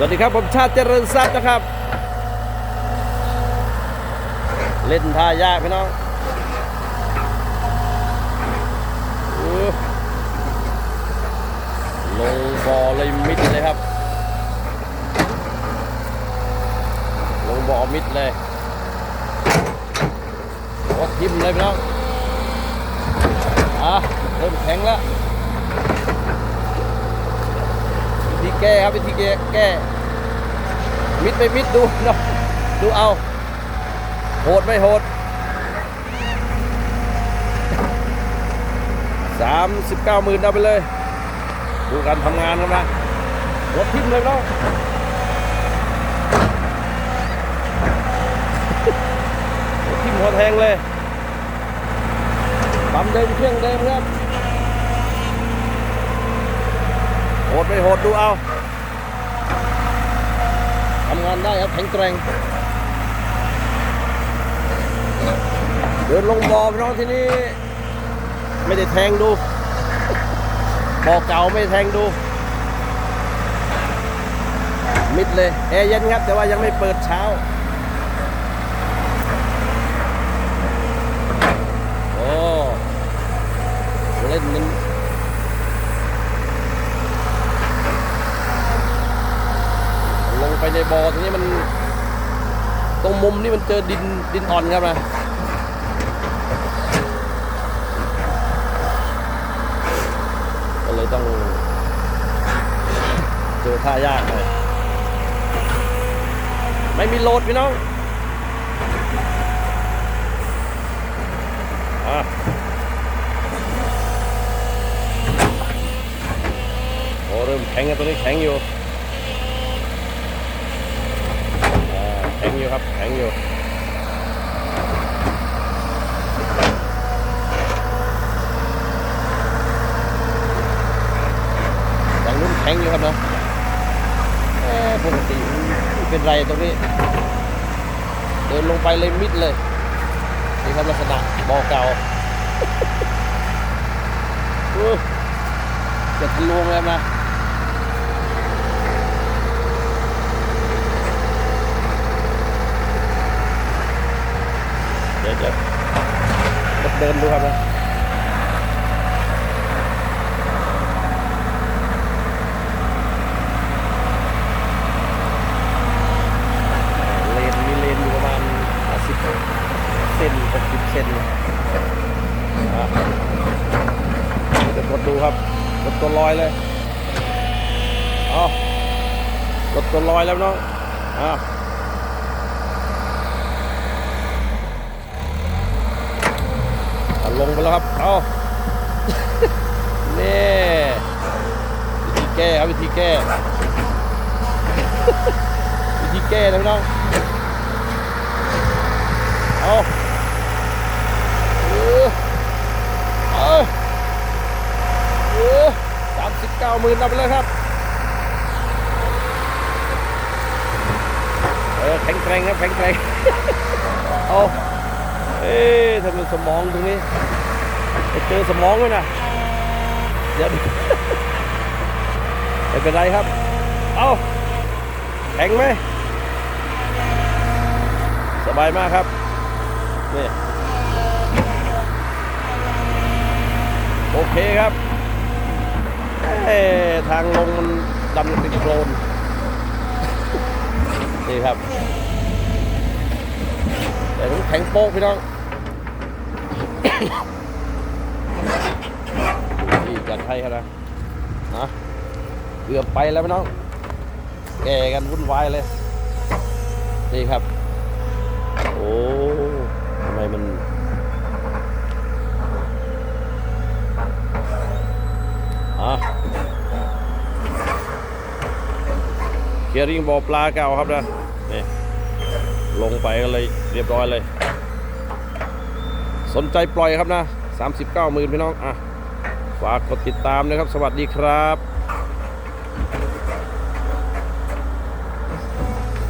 สวัสดีครับ ผมชาติเจริญทรัพย์นะครับ เล่นท่ายากพี่น้องอลงบ่อเลยมิดเลยครับ ลงบ่อมิดเลยโอ้ทิมเลยพี่น้องอะเริ่มแข็งแล้ว วิธี แก้ครับวิธีแก้แก้มิดไม่มิดดูเนาะดูเอา โหดไม่โหดสามสิบเก้าหมื่นเอาไปเลย ดูการทำงานครับนะรถทิ่มเลยเนาะรถทิ่มหัวแทงเลยปั๊มเดิมเครื่องเดิมครับ โหดไม่โหดดูเอาทำงานได้ครับแข็งแกร่งเดินลงบ่อพี่น้องที่นี่ไม่ได้แทงดูบ่อเก่าไม่ไแทงดู มิดเลยแอร์เย็นครับ แต่ว่ายังไม่เปิดเช้า โอ้เล่นมัน ลงไป ในบ่อตรงนี้มัน ตรงมุมนี่มันเจอดินดินอ่อนครับนะก็เลยต้อง เจอท่ายากเลยไม่มีโหลดพี่น้องอะโอ้เริ่มแข็งแล้วตัวนี้แข็งอยู่ อ่าแข็ง อยู่ครับ แข็งอยู่ฝั่งนู้นแข็งอยู่ครับนะเอ๊ะปกติเป็นไรตรงนี้ เดินลงไปเลยมิดเลย นี่ครับลักษณะบ่อเก่าจะทะลวงแล้วนะ เดี๋ยวเดี๋ยว เดินดูครับเลนมีเลนอยู่ประมาณ50เซน60เซนอะเดี๋ยวกดดูครับกดตัวลอยเลยเอากดตัวลอยแล้วน้องอะเอา ลงไปแล้วครับ เอาเน่วิธีแก้ครับวิธีแก้ วิธีแก้นะพี่น้อง เอาเออเออเออสามสิบเก้าหมื่นเอาไปเลยครับเออแข็งแกร่งครับแข็งแกร่งเอา เอ๊ะทำไมสมองตรงนี้ไปเจอสมองเลยนะเดี๋ยวไม่เป็นไรครับ เอาแข็งไหม สบายมากครับ นี่ โอเคครับเอ๊ทางลงมันดำติดโคลนนี่ครับ แต่ผมแข็งโป๊กพี่น้องนี่จัดให้ครับนะนะเกือบไปแล้วพี่น้อง แก่กันวุ่นวายเลย นี่ครับ โอ้ทำไมมันอะเคียริงบ่อปลาเก่าครับนะ ลงไปก็เลยเรียบร้อยเลย สนใจปล่อยครับนะ 39หมื่นพี่น้องอะฝากกดติดตามนะครับ สวัสดีครับ